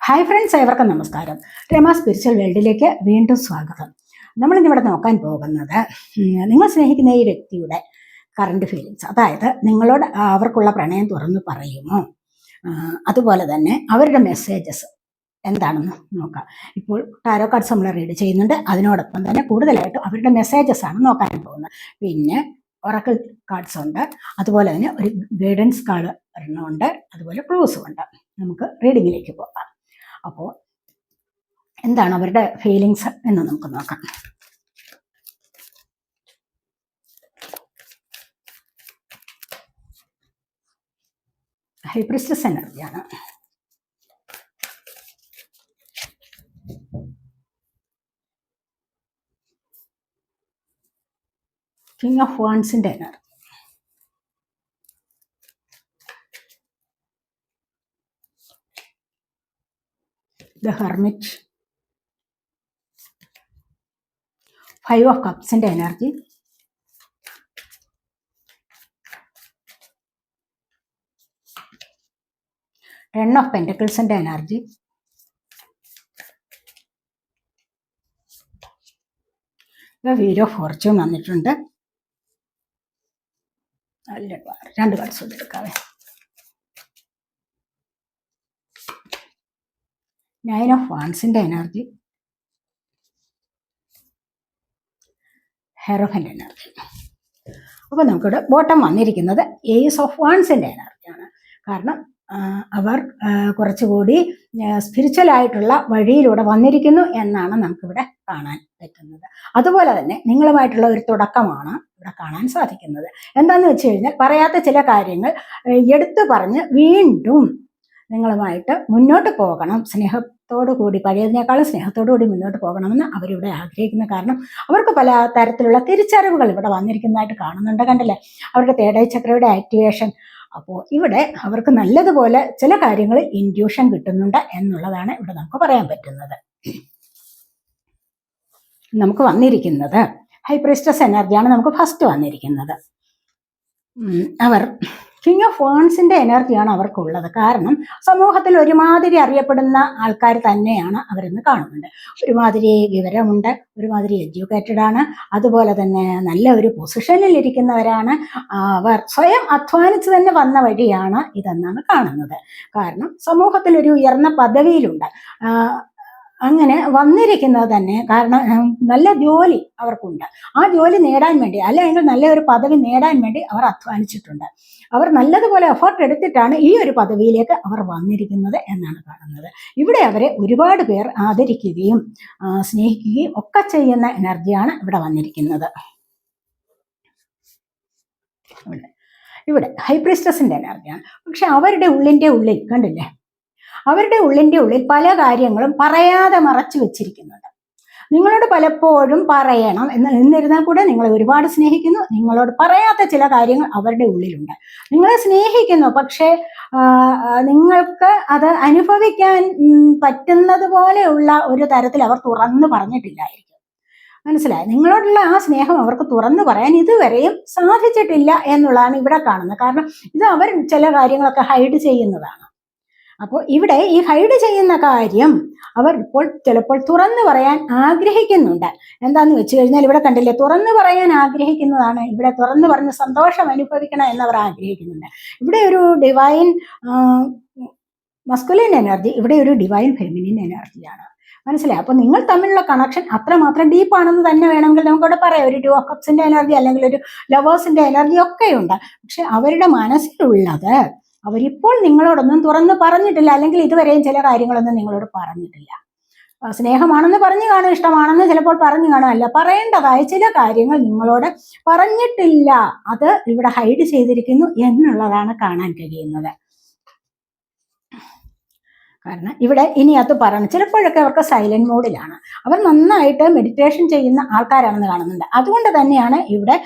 Hi friends ഏവർക്കും നമസ്കാരം. Rama spiritual വേൾഡിലേക്ക് വീണ്ടും സ്വാഗതം. നമ്മൾ നമ്മളിന്നിവിടെ നോക്കാൻ പോകുന്നത് നിങ്ങൾ സ്നേഹിക്കുന്ന ഈ വ്യക്തിയുടെ കറണ്ട് ഫീലിങ്സ് അതായത് നിങ്ങളോട് അവർക്കുള്ള പ്രണയം തുറന്നു പറയുമോ? അതുപോലെ തന്നെ അവരുടെ മെസ്സേജസ് എന്താണെന്ന് നോക്കാം. ഇപ്പോൾ ടാരോ കാർഡ്സ് നമ്മൾ റീഡ് ചെയ്യുന്നുണ്ട്. അതിനോടൊപ്പം തന്നെ കൂടുതലായിട്ട് അവരുടെ മെസ്സേജസ് ആണ് നോക്കാൻ പോകുന്നത്. പിന്നെ ഒറക്കൽ കാർഡ്സ് ഉണ്ട്. അതുപോലെ തന്നെ ഒരു ഗൈഡൻസ് കാർഡ് ഒരെണ്ണമുണ്ട് അതുപോലെ ക്ലൂസും ഉണ്ട്. നമുക്ക് റീഡിങ്ങിലേക്ക് പോകാം. അപ്പോൾ എന്താണ് അവരുടെ ഫീലിങ്സ് എന്ന് നമുക്ക് നോക്കാം. ഹൈപ്രിസ്റ്റസ് എനർജിയാണ്. King of വാൺസിന്റെ energy. The hermit five of കപ്സിന്റെ energy ten of പെന്റക്കിൾസിന്റെ എനർജി വീരോ ഫോർച്യൂൺ വന്നിട്ടുണ്ട്. അല്ല, രണ്ട് കാർഡ്സ് എടുക്കാവേ നയൻ ഓഫ് വാൻസിന്റെ എനർജി. ഹെറോഫന്റെ എനർജി അപ്പോൾ നമുക്കിവിടെ ബോട്ടം വന്നിരിക്കുന്നത് എയ്സ് ഓഫ് വാൻസിന്റെ എനർജിയാണ് കാരണം അവർ കുറച്ചുകൂടി സ്പിരിച്വൽ ആയിട്ടുള്ള വഴിയിലൂടെ വന്നിരിക്കുന്നു എന്നാണ് നമുക്കിവിടെ കാണാൻ പറ്റുന്നത്. അതുപോലെ തന്നെ നിങ്ങളുമായിട്ടുള്ള ഒരു തുടക്കമാണ് ഇവിടെ കാണാൻ സാധിക്കുന്നത്. എന്താണെന്ന് വെച്ച് കഴിഞ്ഞാൽ പറയാത്ത ചില കാര്യങ്ങൾ എടുത്തു പറഞ്ഞ് വീണ്ടും നിങ്ങളുമായിട്ട് മുന്നോട്ട് പോകണം. സ്നേഹത്തോടു കൂടി പഴയതിനേക്കാളും സ്നേഹത്തോടു കൂടി മുന്നോട്ട് പോകണമെന്ന് അവരിവിടെ ആഗ്രഹിക്കുന്ന കാരണം അവർക്ക് പല തരത്തിലുള്ള തിരിച്ചറിവുകൾ ഇവിടെ വന്നിരിക്കുന്നതായിട്ട് കാണുന്നുണ്ട് കണ്ടല്ലേ? അവരുടെ തേടൈ ചക്രയുടെ ആക്ടിവേഷൻ അപ്പോൾ ഇവിടെ അവർക്ക് നല്ലതുപോലെ ചില കാര്യങ്ങൾ ഇൻഡ്യൂഷൻ കിട്ടുന്നുണ്ട് എന്നുള്ളതാണ് ഇവിടെ നമുക്ക് പറയാൻ പറ്റുന്നത്. നമുക്ക് വന്നിരിക്കുന്നത് ഹൈപ്രിസ്റ്റസ് എനർജിയാണ് നമുക്ക് ഫസ്റ്റ് വന്നിരിക്കുന്നത്. അവർ കിങ് ഓഫ് വേൺസിന്റെ എനർജിയാണ് അവർക്കുള്ളത്. കാരണം സമൂഹത്തിൽ ഒരുമാതിരി അറിയപ്പെടുന്ന ആൾക്കാർ തന്നെയാണ് അവരെന്ന് കാണുന്നുണ്ട് ഒരുമാതിരി വിവരമുണ്ട് ഒരുമാതിരി എഡ്യൂക്കേറ്റഡ് ആണ് അതുപോലെ തന്നെ നല്ല ഒരു പൊസിഷനിൽ ഇരിക്കുന്നവരാണ് അവർ. സ്വയം അധ്വാനിച്ച് തന്നെ വന്ന വഴിയാണ് ഇതെന്നാണ് കാണുന്നത്. കാരണം സമൂഹത്തിൽ ഒരു ഉയർന്ന പദവിയിലുണ്ട്. അങ്ങനെ വന്നിരിക്കുന്നത് തന്നെ കാരണം നല്ല ജോലി അവർക്കുണ്ട്. ആ ജോലി നേടാൻ വേണ്ടി അല്ലെങ്കിൽ നല്ല ഒരു പദവി നേടാൻ വേണ്ടി അവർ അധ്വാനിച്ചിട്ടുണ്ട്. അവർ നല്ലതുപോലെ എഫേർട്ട് എടുത്തിട്ടാണ് ഈ ഒരു പദവിയിലേക്ക് അവർ വന്നിരിക്കുന്നത് എന്നാണ് കാണുന്നത്. ഇവിടെ അവരെ ഒരുപാട് പേർ ആദരിക്കുകയും സ്നേഹിക്കുകയും ഒക്കെ ചെയ്യുന്ന എനർജിയാണ് ഇവിടെ വന്നിരിക്കുന്നത്. ഇവിടെ. ഹൈപ്രിസ്റ്റസിന്റെ എനർജിയാണ് പക്ഷെ അവരുടെ ഉള്ളിന്റെ ഉള്ളിൽ കണ്ടില്ലേ? അവരുടെ ഉള്ളിന്റെ ഉള്ളിൽ പല കാര്യങ്ങളും പറയാതെ മറച്ചു വെച്ചിരിക്കുന്നുണ്ട്. നിങ്ങളോട് പലപ്പോഴും പറയണം എന്ന് എന്നിരുന്നാൽ കൂടെ നിങ്ങളെ ഒരുപാട് സ്നേഹിക്കുന്നു. നിങ്ങളോട് പറയാത്ത ചില കാര്യങ്ങൾ അവരുടെ ഉള്ളിലുണ്ട്. നിങ്ങളെ സ്നേഹിക്കുന്നു പക്ഷേ നിങ്ങൾക്ക് അത് അനുഭവിക്കാൻ പറ്റുന്നത് പോലെയുള്ള ഒരു തരത്തിൽ അവർ തുറന്നു പറഞ്ഞിട്ടില്ലായിരിക്കും. മനസ്സിലായി? നിങ്ങളോടുള്ള ആ സ്നേഹം അവർക്ക് തുറന്നു പറയാൻ ഇതുവരെയും സാധിച്ചിട്ടില്ല എന്നുള്ളതാണ് ഇവിടെ കാണുന്നത്. കാരണം ഇത് അവർ ചില കാര്യങ്ങളൊക്കെ ഹൈഡ് ചെയ്യുന്നതാണ്. അപ്പോൾ ഇവിടെ ഈ ഹൈഡ് ചെയ്യുന്ന കാര്യം അവർ ഇപ്പോൾ ചിലപ്പോൾ തുറന്നു പറയാൻ ആഗ്രഹിക്കുന്നുണ്ട്. എന്താന്ന് വെച്ച് കഴിഞ്ഞാൽ ഇവിടെ കണ്ടില്ലേ തുറന്നു പറയാൻ ആഗ്രഹിക്കുന്നതാണ്. ഇവിടെ തുറന്നു പറഞ്ഞ് സന്തോഷം അനുഭവിക്കണം എന്നവർ ആഗ്രഹിക്കുന്നുണ്ട്. ഇവിടെ ഒരു ഡിവൈൻ മസ്കുലിൻ എനർജി ഇവിടെ ഒരു ഡിവൈൻ ഫെമിനിൻ എനർജിയാണ് മനസ്സിലായി? അപ്പോൾ നിങ്ങൾ തമ്മിലുള്ള കണക്ഷൻ അത്രമാത്രം ഡീപ്പാണെന്ന് തന്നെ വേണമെങ്കിൽ നമുക്കവിടെ പറയാം. ഒരു ടു ഓഫ് എനർജി അല്ലെങ്കിൽ ഒരു ലവേഴ്സിന്റെ എനർജി ഒക്കെയുണ്ട് പക്ഷെ അവരുടെ മനസ്സിലുള്ളത് അവരിപ്പോൾ നിങ്ങളോടൊന്നും തുറന്ന് പറഞ്ഞിട്ടില്ല. അല്ലെങ്കിൽ ഇതുവരെയും ചില കാര്യങ്ങളൊന്നും നിങ്ങളോട് പറഞ്ഞിട്ടില്ല. സ്നേഹമാണെന്ന് പറഞ്ഞു കാണും ഇഷ്ടമാണെന്ന് ചിലപ്പോൾ പറഞ്ഞു കാണും അല്ല. പറയേണ്ടതായ ചില കാര്യങ്ങൾ നിങ്ങളോട് പറഞ്ഞിട്ടില്ല. അത് ഇവിടെ ഹൈഡ് ചെയ്തിരിക്കുന്നു എന്നുള്ളതാണ് കാണാൻ കഴിയുന്നത്. കാരണം ഇവിടെ ഇനി അത് പറയണം. ചിലപ്പോഴൊക്കെ അവർക്ക് സൈലന്റ് മോഡിലാണ് അവർ നന്നായിട്ട് മെഡിറ്റേഷൻ ചെയ്യുന്ന ആൾക്കാരാണെന്ന് കാണുന്നുണ്ട്. അതുകൊണ്ട് തന്നെയാണ് ഇവിടെ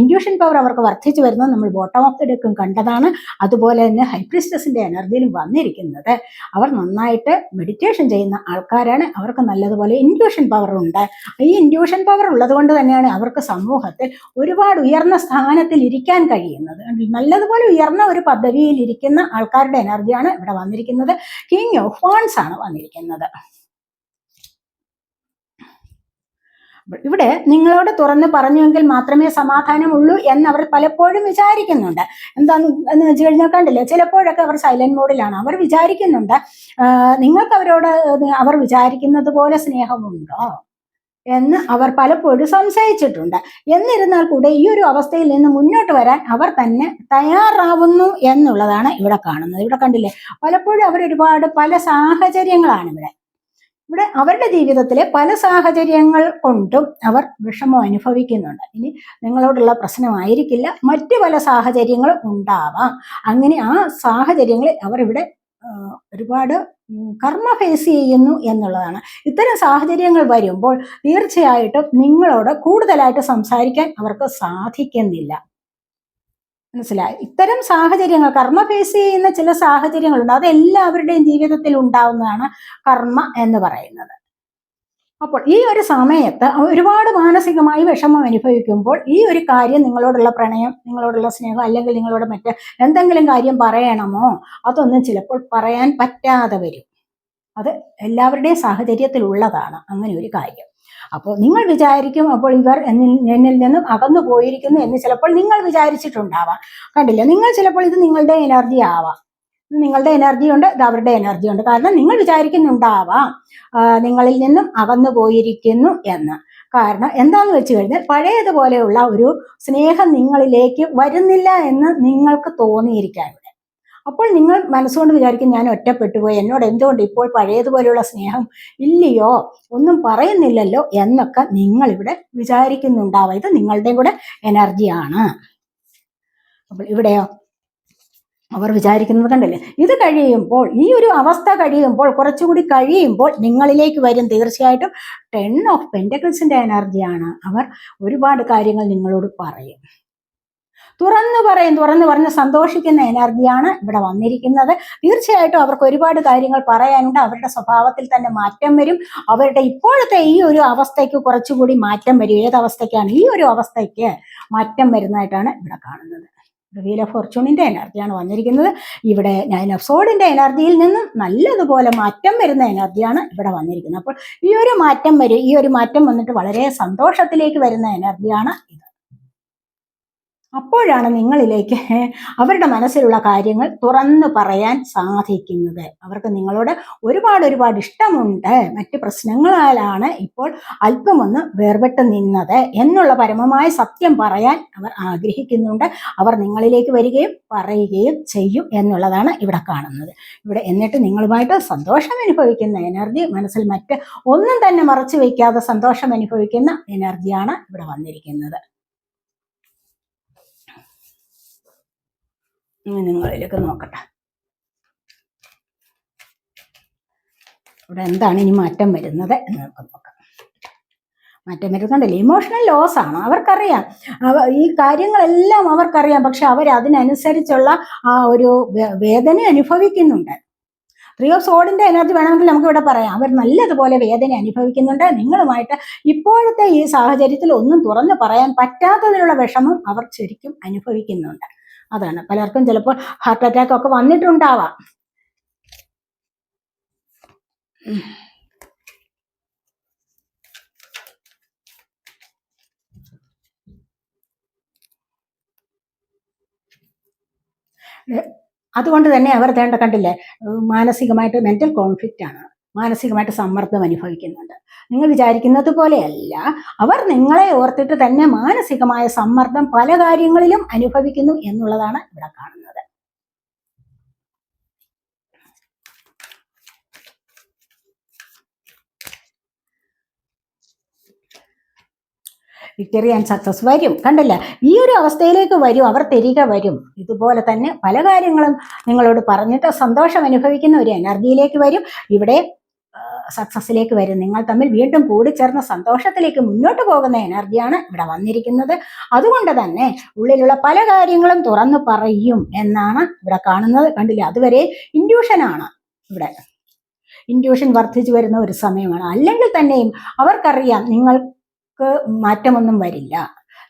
ഇൻഡ്യൂഷൻ പവർ അവർക്ക് വർദ്ധിച്ചു വരുന്നത് നമ്മൾ ബോട്ടം ഓഫ് ദി ഡെക്കും കണ്ടതാണ്. അതുപോലെ തന്നെ ഹൈപ്രിസ്റ്റസിന്റെ എനർജിയിലും വന്നിരിക്കുന്നത്. അവർ നന്നായിട്ട് മെഡിറ്റേഷൻ ചെയ്യുന്ന ആൾക്കാരാണ്. അവർക്ക് നല്ലതുപോലെ ഇൻഡ്യൂഷൻ പവർ ഉണ്ട്. ഈ ഇൻഡ്യൂഷൻ പവർ ഉള്ളത് കൊണ്ട് തന്നെയാണ് അവർക്ക് സമൂഹത്തിൽ ഒരുപാട് ഉയർന്ന സ്ഥാനത്തിൽ ഇരിക്കാൻ കഴിയുന്നത്. നല്ലതുപോലെ ഉയർന്ന ഒരു പദവിയിൽ ഇരിക്കുന്ന ആൾക്കാരുടെ എനർജിയാണ് ഇവിടെ വന്നിരിക്കുന്നത്. കിങ് കിങ് ഓഫ് വാൺസ് ആണ് വന്നിരിക്കുന്നത്. ഇവിടെ നിങ്ങളോട് തുറന്ന് പറഞ്ഞുവെങ്കിൽ മാത്രമേ സമാധാനമുള്ളൂ എന്ന് അവർ പലപ്പോഴും വിചാരിക്കുന്നുണ്ട്. എന്താന്ന് എന്ന് വെച്ച് കഴിഞ്ഞാൽ കണ്ടില്ലേ ചിലപ്പോഴൊക്കെ അവർ സൈലന്റ് മോഡിലാണ് അവർ വിചാരിക്കുന്നുണ്ട് നിങ്ങൾക്ക് അവരോട് അവർ വിചാരിക്കുന്നത് പോലെ സ്നേഹമുണ്ടോ? എന്ന് അവർ പലപ്പോഴും സംശയിച്ചിട്ടുണ്ട്. എന്നിരുന്നാൽ കൂടെ ഈ ഒരു അവസ്ഥയിൽ നിന്ന് മുന്നോട്ട് വരാൻ അവർ തന്നെ തയ്യാറാവുന്നു എന്നുള്ളതാണ് ഇവിടെ കാണുന്നത്. ഇവിടെ കണ്ടില്ലേ? പലപ്പോഴും അവർ ഒരുപാട് പല സാഹചര്യങ്ങളാണ് ഇവിടെ. ഇവിടെ അവരുടെ ജീവിതത്തിലെ പല സാഹചര്യങ്ങൾ കൊണ്ടും അവർ വിഷമം അനുഭവിക്കുന്നുണ്ട്. ഇനി നിങ്ങളോടുള്ള പ്രശ്നമായിരിക്കില്ല. മറ്റു പല സാഹചര്യങ്ങളും ഉണ്ടാവാം. അങ്ങനെ ആ സാഹചര്യങ്ങളിൽ അവർ ഇവിടെ ഒരുപാട് കർമ്മ ഫേസ് ചെയ്യുന്നു എന്നുള്ളതാണ്. ഇത്തരം സാഹചര്യങ്ങൾ വരുമ്പോൾ തീർച്ചയായിട്ടും നിങ്ങളോട് കൂടുതലായിട്ട് സംസാരിക്കാൻ അവർക്ക് സാധിക്കുന്നില്ല. മനസ്സിലായി? ഇത്തരം സാഹചര്യങ്ങൾ കർമ്മ ഫേസ് ചെയ്യുന്ന ചില സാഹചര്യങ്ങളുണ്ട്. അത് എല്ലാവരുടെയും ജീവിതത്തിൽ ഉണ്ടാവുന്നതാണ് കർമ്മ എന്ന് പറയുന്നത്. അപ്പോൾ ഈ ഒരു സമയത്ത് ഒരുപാട് മാനസികമായി വിഷമം അനുഭവിക്കുമ്പോൾ ഈ ഒരു കാര്യം നിങ്ങളോടുള്ള പ്രണയം നിങ്ങളോടുള്ള സ്നേഹം അല്ലെങ്കിൽ നിങ്ങളോട് മറ്റ് എന്തെങ്കിലും കാര്യം പറയണമോ? അതൊന്നും ചിലപ്പോൾ പറയാൻ പറ്റാതെ വരും. അത് എല്ലാവരുടെയും സാഹചര്യത്തിൽ ഉള്ളതാണ് അങ്ങനെ ഒരു കാര്യം. അപ്പോൾ നിങ്ങൾ വിചാരിക്കും അപ്പോൾ ഇവർ എന്നിൽ നിന്നും അകന്നു പോയിരിക്കുന്നു എന്ന് ചിലപ്പോൾ നിങ്ങൾ വിചാരിച്ചിട്ടുണ്ടാവാം. കണ്ടില്ല? നിങ്ങൾ ചിലപ്പോൾ ഇത് നിങ്ങളുടെ എനർജി ആവാം. നിങ്ങളുടെ എനർജി ഉണ്ട് ഇത് അവരുടെ എനർജി ഉണ്ട്. കാരണം നിങ്ങൾ വിചാരിക്കുന്നുണ്ടാവാം നിങ്ങളിൽ നിന്നും അകന്നു പോയിരിക്കുന്നു എന്ന്. കാരണം എന്താന്ന് വെച്ച് കഴിഞ്ഞാൽ പഴയതുപോലെയുള്ള ഒരു സ്നേഹം നിങ്ങളിലേക്ക് വരുന്നില്ല എന്ന് നിങ്ങൾക്ക് തോന്നിയിരിക്കാൻ അപ്പോൾ നിങ്ങൾ മനസ്സുകൊണ്ട് വിചാരിക്കും ഞാൻ ഒറ്റപ്പെട്ടു പോയി എന്നോട് എന്തുകൊണ്ട് ഇപ്പോൾ പഴയതുപോലെയുള്ള സ്നേഹം ഇല്ലയോ? ഒന്നും പറയുന്നില്ലല്ലോ? എന്നൊക്കെ നിങ്ങൾ ഇവിടെ വിചാരിക്കുന്നുണ്ടാവാം. ഇത് നിങ്ങളുടെയും കൂടെ എനർജിയാണ് അപ്പോൾ ഇവിടെയോ? അവർ വിചാരിക്കുന്നത് കണ്ടല്ലേ? ഇത് കഴിയുമ്പോൾ ഈ ഒരു അവസ്ഥ കഴിയുമ്പോൾ കുറച്ചുകൂടി കഴിയുമ്പോൾ നിങ്ങളിലേക്ക് വരും. തീർച്ചയായിട്ടും ടെൻ ഓഫ് പെന്റക്കിൾസിന്റെ എനർജിയാണ് അവർ ഒരുപാട് കാര്യങ്ങൾ നിങ്ങളോട് പറയും. തുറന്നു പറയും. തുറന്നു പറഞ്ഞ് സന്തോഷിക്കുന്ന എനർജിയാണ് ഇവിടെ വന്നിരിക്കുന്നത്. തീർച്ചയായിട്ടും അവർക്ക് ഒരുപാട് കാര്യങ്ങൾ പറയാനുണ്ട്. അവരുടെ സ്വഭാവത്തിൽ തന്നെ മാറ്റം വരും. അവരുടെ ഇപ്പോഴത്തെ ഈ ഒരു അവസ്ഥയ്ക്ക് കുറച്ചുകൂടി മാറ്റം വരും. ഏതവസ്ഥയ്ക്കാണ് ഈ ഒരു അവസ്ഥയ്ക്ക് മാറ്റം വരുന്നതായിട്ടാണ് ഇവിടെ കാണുന്നത്. വീൽ ഓഫ് ഫോർച്യൂണിന്റെ എനർജിയാണ് വന്നിരിക്കുന്നത്. ഇവിടെ നയൻ ഓഫ് സോഡിന്റെ എനർജിയിൽ നിന്നും നല്ലതുപോലെ മാറ്റം വരുന്ന എനർജിയാണ് ഇവിടെ വന്നിരിക്കുന്നത്. അപ്പോൾ ഈ ഒരു മാറ്റം വരും ഈ ഒരു മാറ്റം വന്നിട്ട് വളരെ സന്തോഷത്തിലേക്ക് വരുന്ന എനർജിയാണ് ഇത്. അപ്പോഴാണ് നിങ്ങളിലേക്ക് അവരുടെ മനസ്സിലുള്ള കാര്യങ്ങൾ തുറന്നു പറയാൻ സാധിക്കുന്നത്. അവർക്ക് നിങ്ങളോട് ഒരുപാട് ഒരുപാട് ഇഷ്ടമുണ്ട്. മറ്റ് പ്രശ്നങ്ങളാലാണ് ഇപ്പോൾ അല്പമൊന്ന് വേർപെട്ട് നിന്നത് എന്നുള്ള പരമമായ സത്യം പറയാൻ അവർ ആഗ്രഹിക്കുന്നുണ്ട്. അവർ നിങ്ങളിലേക്ക് വരികയും പറയുകയും ചെയ്യും എന്നുള്ളതാണ് ഇവിടെ കാണുന്നത്. ഇവിടെ എന്നിട്ട് നിങ്ങളുമായിട്ട് സന്തോഷം അനുഭവിക്കുന്ന എനർജി മനസ്സിൽ മറ്റ് ഒന്നും തന്നെ മറച്ചു വയ്ക്കാതെ സന്തോഷം അനുഭവിക്കുന്ന എനർജിയാണ് ഇവിടെ വന്നിരിക്കുന്നത്. നിങ്ങളിലേക്ക് നോക്കട്ടെ. ഇവിടെ എന്താണ് ഇനി മാറ്റം വരുന്നത് എന്ന് നോക്കാം. മാറ്റം വരുന്നുണ്ടല്ലോ. ഇമോഷണൽ ലോസ് ആണ്. അവർക്കറിയാം. അവ ഈ കാര്യങ്ങളെല്ലാം അവർക്കറിയാം. പക്ഷെ അവർ അതിനനുസരിച്ചുള്ള ആ ഒരു വേദന അനുഭവിക്കുന്നുണ്ട്. ത്രീ ഓഫ് സോഡിന്റെ എനർജി വേണമെങ്കിൽ നമുക്ക് ഇവിടെ പറയാം. അവർ നല്ലതുപോലെ വേദന അനുഭവിക്കുന്നുണ്ട്. നിങ്ങളുമായിട്ട് ഇപ്പോഴത്തെ ഈ സാഹചര്യത്തിൽ ഒന്നും തുറന്നു പറയാൻ പറ്റാത്തതിനുള്ള വിഷമം അവർ ശരിക്കും അനുഭവിക്കുന്നുണ്ട്. അതാണ്. പലർക്കും ചിലപ്പോൾ ഹാർട്ട് അറ്റാക്ക് ഒക്കെ വന്നിട്ടുണ്ടാവാം. അതുകൊണ്ട് തന്നെ അവർ തേണ്ട കണ്ടില്ലേ? മാനസികമായിട്ട് മെന്റൽ കോൺഫ്ലിക്റ്റ് ആണ്. മാനസികമായിട്ട് സമ്മർദ്ദം അനുഭവിക്കുന്നുണ്ട്. നിങ്ങൾ വിചാരിക്കുന്നത് പോലെയല്ല. അവർ നിങ്ങളെ ഓർത്തിട്ട് തന്നെ മാനസികമായ സമ്മർദ്ദം പല കാര്യങ്ങളിലും അനുഭവിക്കുന്നു എന്നുള്ളതാണ് ഇവിടെ കാണുന്നത്. വിക്ടറി ആൻഡ് സക്സസ് വരും. കണ്ടല്ല? ഈ ഒരു അവസ്ഥയിലേക്ക് വരും. അവർ തിരികെ വരും. ഇതുപോലെ തന്നെ പല കാര്യങ്ങളും നിങ്ങളോട് പറഞ്ഞിട്ട് സന്തോഷം അനുഭവിക്കുന്ന ഒരു എനർജിയിലേക്ക് വരും. ഇവിടെ സക്സസിലേക്ക് വരും. നിങ്ങൾ തമ്മിൽ വീണ്ടും കൂടിച്ചേർന്ന സന്തോഷത്തിലേക്ക് മുന്നോട്ട് പോകുന്ന എനർജിയാണ് ഇവിടെ വന്നിരിക്കുന്നത്. അതുകൊണ്ട് തന്നെ ഉള്ളിലുള്ള പല കാര്യങ്ങളും തുറന്നു പറയും എന്നാണ് ഇവിടെ കാണുന്നത്. കണ്ടില്ല? അതുവരെ ഇൻഡ്യൂഷനാണ് ഇവിടെ. ഇൻഡ്യൂഷൻ വർദ്ധിച്ചു വരുന്ന ഒരു സമയമാണ്. അല്ലെങ്കിൽ തന്നെയും അവർക്കറിയാം നിങ്ങൾക്ക് മാറ്റമൊന്നും വരില്ല.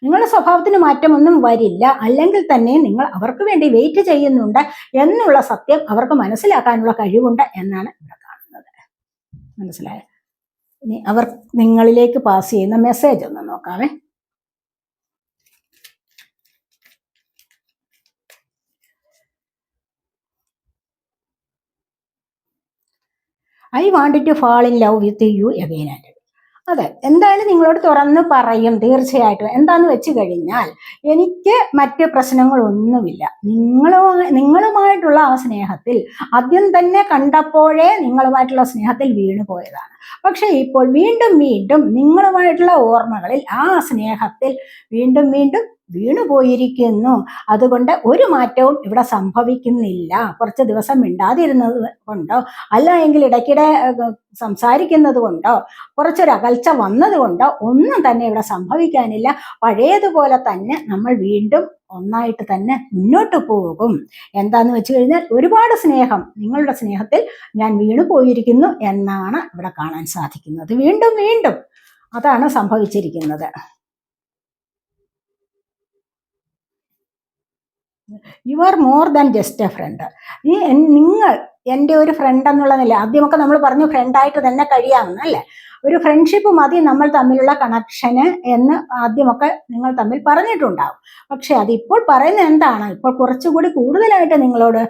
നിങ്ങളുടെ സ്വഭാവത്തിന് മാറ്റമൊന്നും വരില്ല. അല്ലെങ്കിൽ തന്നെ നിങ്ങൾ അവർക്ക് വേണ്ടി വെയിറ്റ് ചെയ്യുന്നുണ്ട് എന്നുള്ള സത്യം അവർക്ക് മനസ്സിലാക്കാനുള്ള കഴിവുണ്ട് എന്നാണ് ഇവിടെ മനസ്സിലായോ? ഇനി അവർ നിങ്ങളിലേക്ക് പാസ് ചെയ്യുന്ന മെസ്സേജ് ഒന്ന് നോക്കാവേ. I want to fall in love with you again and അതെ എന്തായാലും നിങ്ങളോട് തുറന്ന് പറയും തീർച്ചയായിട്ടും. എന്താന്ന് വെച്ച് കഴിഞ്ഞാൽ എനിക്ക് മറ്റ് പ്രശ്നങ്ങളൊന്നുമില്ല. നിങ്ങളോ നിങ്ങളുമായിട്ടുള്ള ആ സ്നേഹത്തിൽ ആദ്യം തന്നെ കണ്ടപ്പോഴേ നിങ്ങളുമായിട്ടുള്ള സ്നേഹത്തിൽ വീണു പോയതാണ്. പക്ഷെ ഇപ്പോൾ വീണ്ടും വീണ്ടും നിങ്ങളുമായിട്ടുള്ള ഓർമ്മകളിൽ ആ സ്നേഹത്തിൽ വീണ്ടും വീണ്ടും വീണു പോയിരിക്കുന്നു അതുകൊണ്ട് ഒരു മാറ്റവും ഇവിടെ സംഭവിക്കുന്നില്ല. കുറച്ച് ദിവസം മിണ്ടാതിരുന്നത് കൊണ്ടോ അല്ല എങ്കിൽ ഇടയ്ക്കിടെ സംസാരിക്കുന്നത് കൊണ്ടോ കുറച്ചൊരു അകൽച്ച വന്നതുകൊണ്ടോ ഒന്നും തന്നെ ഇവിടെ സംഭവിക്കാനില്ല. പഴയതുപോലെ തന്നെ നമ്മൾ വീണ്ടും ഒന്നായിട്ട് തന്നെ മുന്നോട്ട് പോകും. എന്താന്ന് വെച്ച് കഴിഞ്ഞാൽ ഒരുപാട് സ്നേഹം നിങ്ങളുടെ സ്നേഹത്തിൽ ഞാൻ വീണു പോയിരിക്കുന്നു എന്നാണ് ഇവിടെ കാണാൻ സാധിക്കുന്നത്. വീണ്ടും വീണ്ടും അതാണ് സംഭവിച്ചിരിക്കുന്നത്. You are more than just a friend ഈ നിങ്ങൾ എന്റെ ഒരു ഫ്രണ്ട് എന്നുള്ള നില ആദ്യമൊക്കെ നമ്മൾ പറഞ്ഞു ഫ്രണ്ടായിട്ട് തന്നെ കഴിയാമെന്ന് അല്ലേ? ഒരു ഫ്രണ്ട്ഷിപ്പ് മതി നമ്മൾ തമ്മിലുള്ള കണക്ഷന് എന്ന് ആദ്യമൊക്കെ നിങ്ങൾ തമ്മിൽ പറഞ്ഞിട്ടുണ്ടാവും. പക്ഷെ അതിപ്പോൾ പറയുന്നത് എന്താണ്? ഇപ്പോൾ കുറച്ചുകൂടി കൂടുതലായിട്ട് നിങ്ങളോട്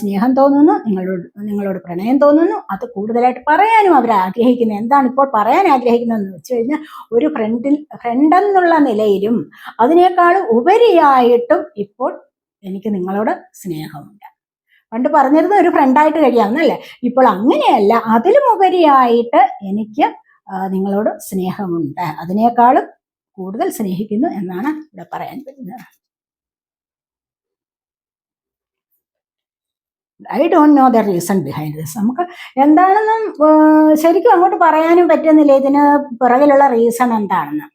സ്നേഹം തോന്നുന്നു നിങ്ങളോട് നിങ്ങളോട് പ്രണയം തോന്നുന്നു അത് കൂടുതലായിട്ട് പറയാനും അവർ ആഗ്രഹിക്കുന്നത്. എന്താണ് ഇപ്പോൾ പറയാൻ ആഗ്രഹിക്കുന്നതെന്ന് വെച്ച് കഴിഞ്ഞാൽ ഒരു ഫ്രണ്ടിൽ ഫ്രണ്ട് എന്നുള്ള നിലയിലും അതിനേക്കാൾ ഉപരിയായിട്ടും ഇപ്പോൾ എനിക്ക് നിങ്ങളോട് സ്നേഹമുണ്ട്. പണ്ട് പറഞ്ഞിരുന്ന ഒരു ഫ്രണ്ടായിട്ട് കഴിയാമെന്നല്ലേ ഇപ്പോൾ അങ്ങനെയല്ല. അതിലും ഉപരിയായിട്ട് എനിക്ക് നിങ്ങളോട് സ്നേഹമുണ്ട്. അതിനേക്കാളും കൂടുതൽ സ്നേഹിക്കുന്നു എന്നാണ് ഇവിടെ പറയാൻ പറ്റുന്നത്. I don't know the reason behind this നമുക്ക് എന്താണെന്നും ശരിക്കും അങ്ങോട്ട് പറയാനും പറ്റുന്നില്ല. ഇതിന് പിറകിലുള്ള റീസൺ എന്താണെന്ന്.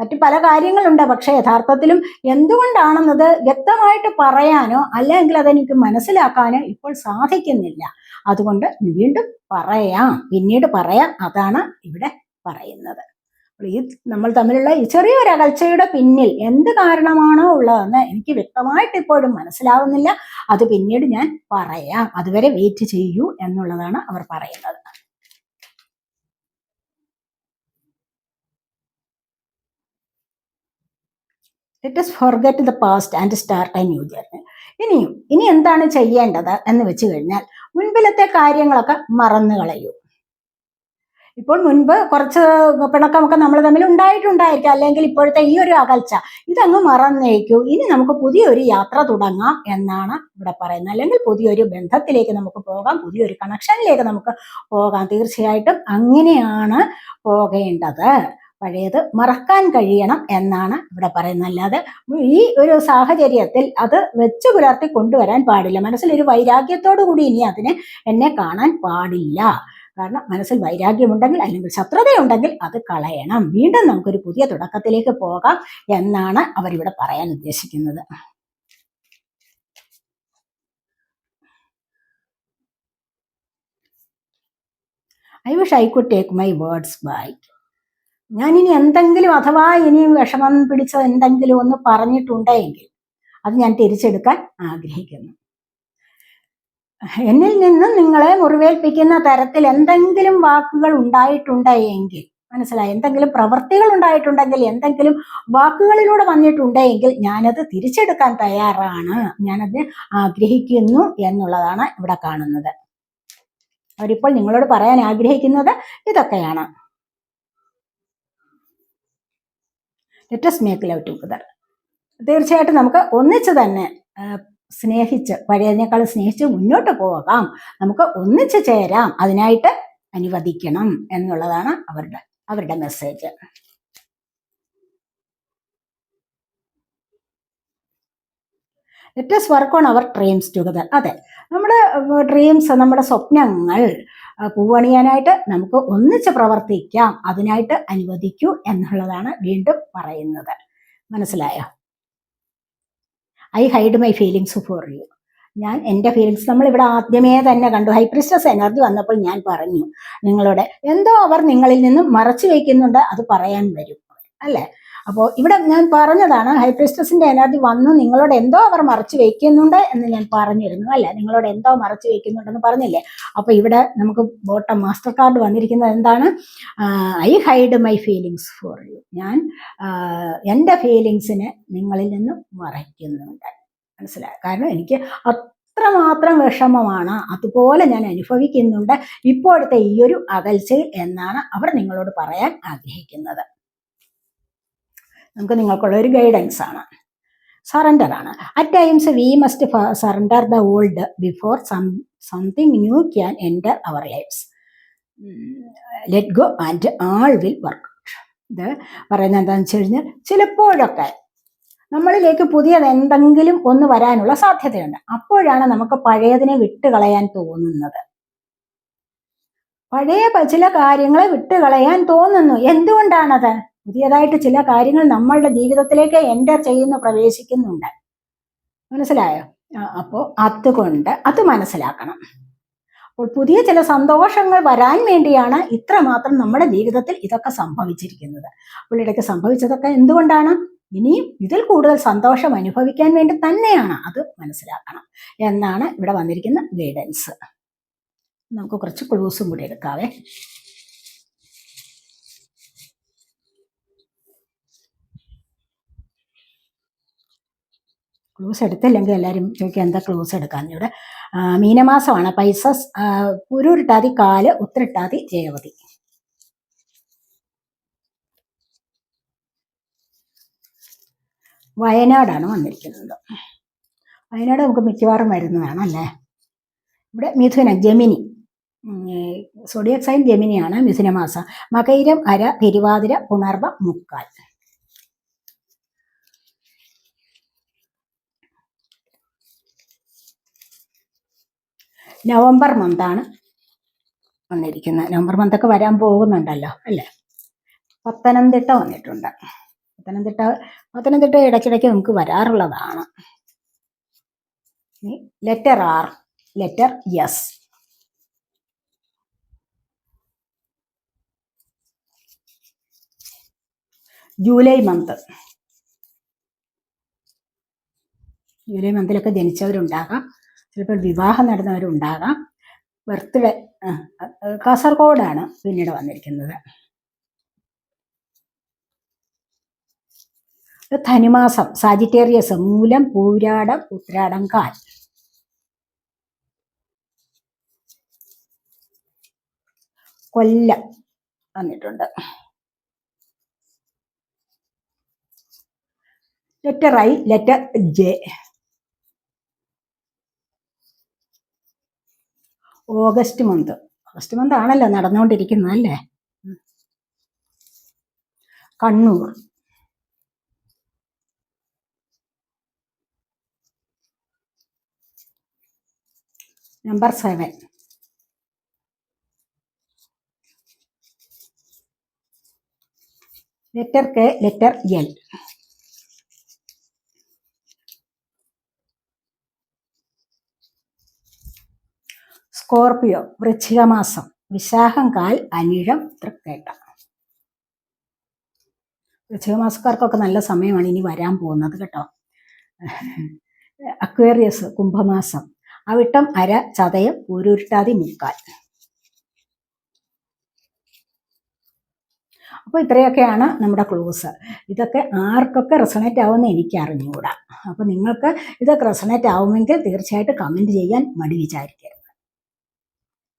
മറ്റു പല കാര്യങ്ങളുണ്ട്. പക്ഷെ യഥാർത്ഥത്തിലും എന്തുകൊണ്ടാണെന്നത് വ്യക്തമായിട്ട് പറയാനോ അല്ലെങ്കിൽ അതെനിക്ക് മനസ്സിലാക്കാനോ ഇപ്പോൾ സാധിക്കുന്നില്ല. അതുകൊണ്ട് വീണ്ടും പറയാം. പിന്നീട് പറയാം. അതാണ് ഇവിടെ പറയുന്നത്. ഈ നമ്മൾ തമ്മിലുള്ള ഈ ചെറിയൊരു അകൽച്ചയുടെ പിന്നിൽ എന്ത് കാരണമാണോ ഉള്ളതെന്ന് എനിക്ക് വ്യക്തമായിട്ട് ഇപ്പോഴും മനസ്സിലാവുന്നില്ല. അത് പിന്നീട് ഞാൻ പറയാം. അതുവരെ വെയിറ്റ് ചെയ്യൂ എന്നുള്ളതാണ് അവർ പറയുന്നത്. Let us forget the past and start a new journey ഇനിയും ഇനി എന്താണ് ചെയ്യേണ്ടത് എന്ന് വെച്ച് കഴിഞ്ഞാൽ മുൻപിലത്തെ കാര്യങ്ങളൊക്കെ മറന്നു കളയൂ. ഇപ്പോൾ മുൻപ് കുറച്ച് പിണക്കമൊക്കെ നമ്മൾ തമ്മിൽ ഉണ്ടായിട്ടുണ്ടായിരിക്കാം. അല്ലെങ്കിൽ ഇപ്പോഴത്തെ ഈ ഒരു അകൽച്ച ഇതങ്ങ് മറന്നേക്കൂ. ഇനി നമുക്ക് പുതിയൊരു യാത്ര തുടങ്ങാം എന്നാണ് ഇവിടെ പറയുന്നത്. അല്ലെങ്കിൽ പുതിയൊരു ബന്ധത്തിലേക്ക് നമുക്ക് പോകാം പുതിയൊരു കണക്ഷനിലേക്ക് നമുക്ക് പോകാം. തീർച്ചയായിട്ടും അങ്ങനെയാണ് പോകേണ്ടത്. പഴയത് മറക്കാൻ കഴിയണം എന്നാണ് ഇവിടെ പറയുന്നത്. അല്ലാതെ ഈ ഒരു സാഹചര്യത്തിൽ അത് വെച്ചു പുലർത്തി കൊണ്ടുവരാൻ പാടില്ല. മനസ്സിൽ ഒരു വൈരാഗ്യത്തോടു കൂടി ഇനി അതിനെ എന്നെ കാണാൻ പാടില്ല. കാരണം മനസ്സിൽ വൈരാഗ്യമുണ്ടെങ്കിൽ അല്ലെങ്കിൽ ശത്രുതയുണ്ടെങ്കിൽ അത് കളയണം. വീണ്ടും നമുക്കൊരു പുതിയ തുടക്കത്തിലേക്ക് പോകാം എന്നാണ് അവരിവിടെ പറയാൻ ഉദ്ദേശിക്കുന്നത്. I wish I could take my words back ഞാനിനി എന്തെങ്കിലും അഥവാ ഇനി വിഷമം പിടിച്ച എന്തെങ്കിലും ഒന്ന് പറഞ്ഞിട്ടുണ്ടെങ്കിൽ അത് ഞാൻ തിരിച്ചെടുക്കാൻ ആഗ്രഹിക്കുന്നു. എന്നിൽ നിന്ന് നിങ്ങളെ മുറിവേൽപ്പിക്കുന്ന തരത്തിൽ എന്തെങ്കിലും വാക്കുകൾ ഉണ്ടായിട്ടുണ്ടെങ്കിൽ മനസ്സിലായി? എന്തെങ്കിലും പ്രവൃത്തികൾ ഉണ്ടായിട്ടുണ്ടെങ്കിൽ എന്തെങ്കിലും വാക്കുകളിലൂടെ വന്നിട്ടുണ്ടെങ്കിൽ ഞാനത് തിരിച്ചെടുക്കാൻ തയ്യാറാണ്. ഞാനത് ആഗ്രഹിക്കുന്നു എന്നുള്ളതാണ് ഇവിടെ കാണുന്നത്. അവരിപ്പോൾ നിങ്ങളോട് പറയാൻ ആഗ്രഹിക്കുന്നത് ഇതൊക്കെയാണ്. ലെറ്റസ് മേക്ക് ലവ് ടുഗദർ തീർച്ചയായിട്ടും നമുക്ക് ഒന്നിച്ച് തന്നെ സ്നേഹിച്ച് പഴയതിനേക്കാൾ സ്നേഹിച്ച് മുന്നോട്ട് പോകാം. നമുക്ക് ഒന്നിച്ച് ചേരാം. അതിനായിട്ട് അനുവദിക്കണം എന്നുള്ളതാണ് അവരുടെ അവരുടെ message let's work on our dreams together അതെ. നമ്മുടെ ഡ്രീംസ് നമ്മുടെ സ്വപ്നങ്ങൾ പൂവണിയാനായിട്ട് നമുക്ക് ഒന്നിച്ച് പ്രവർത്തിക്കാം. അതിനായിട്ട് അനുവദിക്കൂ എന്നുള്ളതാണ് വീണ്ടും പറയുന്നത്. മനസ്സിലായോ? I hide my feelings for you ഞാൻ എന്റെ ഫീലിങ്സ് നമ്മൾ ഇവിടെ ആദ്യമേ തന്നെ കണ്ടു. ഹൈപ്രിസ്റ്റസ് എനർജി വന്നപ്പോൾ ഞാൻ പറഞ്ഞു. നിങ്ങളോട് എന്തോ അവർ നിങ്ങളിൽ നിന്നും മറച്ചു വയ്ക്കുന്നുണ്ട് അത് പറയാൻ വരും. അല്ലേ? അപ്പോൾ ഇവിടെ ഞാൻ പറഞ്ഞതാണ് ഹൈപ്രിസ്റ്റസിന്റെ എനർജി വന്ന് നിങ്ങളോട് എന്തോ അവർ മറച്ചു വെക്കുന്നുണ്ട് എന്ന് ഞാൻ പറഞ്ഞിരുന്നു അല്ല? നിങ്ങളോട് എന്തോ മറച്ചു വെക്കുന്നുണ്ടെന്ന് പറഞ്ഞില്ലേ? അപ്പോൾ ഇവിടെ നമുക്ക് ബോട്ടം മാസ്റ്റർ കാർഡ് വന്നിരിക്കുന്നത് എന്താണ്? I hide my feelings for you. ഞാൻ എന്റെ ഫീലിങ്സിനെ നിങ്ങളിൽ നിന്ന് മറയ്ക്കുന്നുണ്ട്. മനസ്സിലായ? കാരണം എനിക്ക് അത്രമാത്രം വിഷമമാണ് അതുപോലെ ഞാൻ അനുഭവിക്കുന്നുണ്ട്. ഇപ്പോഴത്തെ ഈ ഒരു അകൽച്ചയിൽ എന്നാണ് അവർ നിങ്ങളോട് പറയാൻ ആഗ്രഹിക്കുന്നത്. നമുക്ക് നിങ്ങൾക്കുള്ള ഒരു ഗൈഡൻസ് ആണ്. സറണ്ടർ ആണ്. At times we must surrender the old before some something new can enter our lives let go and all will work ഇത് പറയുന്നത് എന്താണെന്ന് വെച്ച് കഴിഞ്ഞാൽ ചിലപ്പോഴൊക്കെ നമ്മളിലേക്ക് പുതിയത് എന്തെങ്കിലും ഒന്ന് വരാനുള്ള സാധ്യതയുണ്ട്. അപ്പോഴാണ് നമുക്ക് പഴയതിനെ വിട്ടുകളയാൻ തോന്നുന്നത്. പഴയ ചില കാര്യങ്ങളെ വിട്ടുകളയാൻ തോന്നുന്നു. എന്തുകൊണ്ടാണത്? പുതിയതായിട്ട് ചില കാര്യങ്ങൾ നമ്മളുടെ ജീവിതത്തിലേക്ക് എന്റർ ചെയ്യുന്നു പ്രവേശിക്കുന്നുണ്ട്. മനസ്സിലായോ? അപ്പോൾ അതുകൊണ്ട് അത് മനസ്സിലാക്കണം. അപ്പോൾ പുതിയ ചില സന്തോഷങ്ങൾ വരാൻ വേണ്ടിയാണ് ഇത്രമാത്രം നമ്മുടെ ജീവിതത്തിൽ ഇതൊക്കെ സംഭവിച്ചിരിക്കുന്നത്. അപ്പോൾ ഇടയ്ക്ക് സംഭവിച്ചതൊക്കെ എന്തുകൊണ്ടാണ്? ഇനിയും ഇതിൽ കൂടുതൽ സന്തോഷം അനുഭവിക്കാൻ വേണ്ടി തന്നെയാണ് അത് മനസ്സിലാക്കണം എന്നാണ് ഇവിടെ വന്നിരിക്കുന്ന ഗൈഡൻസ് നമുക്ക് കുറച്ച് ക്ലൂസും കൂടി എടുക്കാവേ. ക്ലൂസ് എടുത്തില്ലെങ്കിൽ എല്ലാവരും ചോദിക്കുക എന്താ ക്ലൂസ് എടുക്കാന്ന്? ഇവിടെ മീനമാസമാണ്. പൈസ പുരുരുട്ടാതി കാൽ ഉത്തരട്ടാതി ജയവതി. വയനാടാണ് വന്നിരിക്കുന്നത്. വയനാട് നമുക്ക് മിക്കവാറും വരുന്നതാണ് അല്ലേ? ഇവിടെ മിഥുന ജമിനി. സോഡിയക് സൈൻ ജമിനിയാണ് മിഥുനമാസം. മകൈരം അര തിരുവാതിര പുണർവ മുക്കാൽ. നവംബർ മന്താണ് വന്നിരിക്കുന്നത്. നവംബർ മന്തൊക്കെ വരാൻ പോകുന്നുണ്ടല്ലോ അല്ലേ? പത്തനംതിട്ട വന്നിട്ടുണ്ട്. പത്തനംതിട്ട പത്തനംതിട്ട ഇടയ്ക്കിടയ്ക്ക് നമുക്ക് വരാറുള്ളതാണ്. Letter R letter S July month July മന്തിലൊക്കെ ജനിച്ചവരുണ്ടാകാം. ചിലപ്പോൾ വിവാഹം നടന്നവരുണ്ടാകാം. ബർത്ത്ഡേ കാസർഗോഡാണ് പിന്നീട് വന്നിരിക്കുന്നത്. ധനുമാസം സാജിറ്റേറിയസ് മൂലം പൂരാടം ഉത്രാടം കാൽ. കൊല്ലം വന്നിട്ടുണ്ട്. Letter I letter J. August month August month ആണല്ലോ നടന്നുകൊണ്ടിരിക്കുന്നത് അല്ലേ? Kannur. Number seven letter K letter L Scorpio വൃശ്ചികമാസം വിശാഖം കാൽ അനിഴം തൃക്കേട്ട. വൃശ്ചികമാസക്കാർക്കൊക്കെ നല്ല സമയമാണ് ഇനി വരാൻ പോകുന്നത് കേട്ടോ. അക്വേറിയസ് കുംഭമാസം. അവിട്ടം അര ചതയം ഊരുരുട്ടാതി മുക്കാൽ. അപ്പോൾ ഇത്രയൊക്കെയാണ് നമ്മുടെ ക്ലൂസ്. ഇതൊക്കെ ആർക്കൊക്കെ റെസണേറ്റ് ആവുമെന്ന് എനിക്ക് അറിഞ്ഞുകൂടാ. അപ്പോൾ നിങ്ങൾക്ക് ഇതൊക്കെ റെസണേറ്റ് ആവുമെങ്കിൽ തീർച്ചയായിട്ടും കമന്റ് ചെയ്യാൻ മടി വിചാരിക്കരുത്.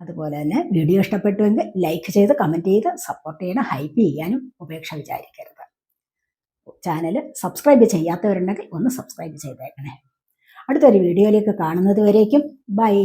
അതുപോലെ തന്നെ വീഡിയോ ഇഷ്ടപ്പെട്ടുവെങ്കിൽ ലൈക്ക് ചെയ്ത് കമന്റ് ചെയ്ത് സപ്പോർട്ട് ചെയ്യണം ഹൈപ്പ് ചെയ്യാനും ഉപേക്ഷ വിചാരിക്കരുത്. ചാനൽ സബ്സ്ക്രൈബ് ചെയ്യാത്തവരുണ്ടെങ്കിൽ ഒന്ന് സബ്സ്ക്രൈബ് ചെയ്തേക്കണേ. അടുത്തൊരു വീഡിയോയിലേക്ക് കാണുന്നത് വരേക്കും. ബൈ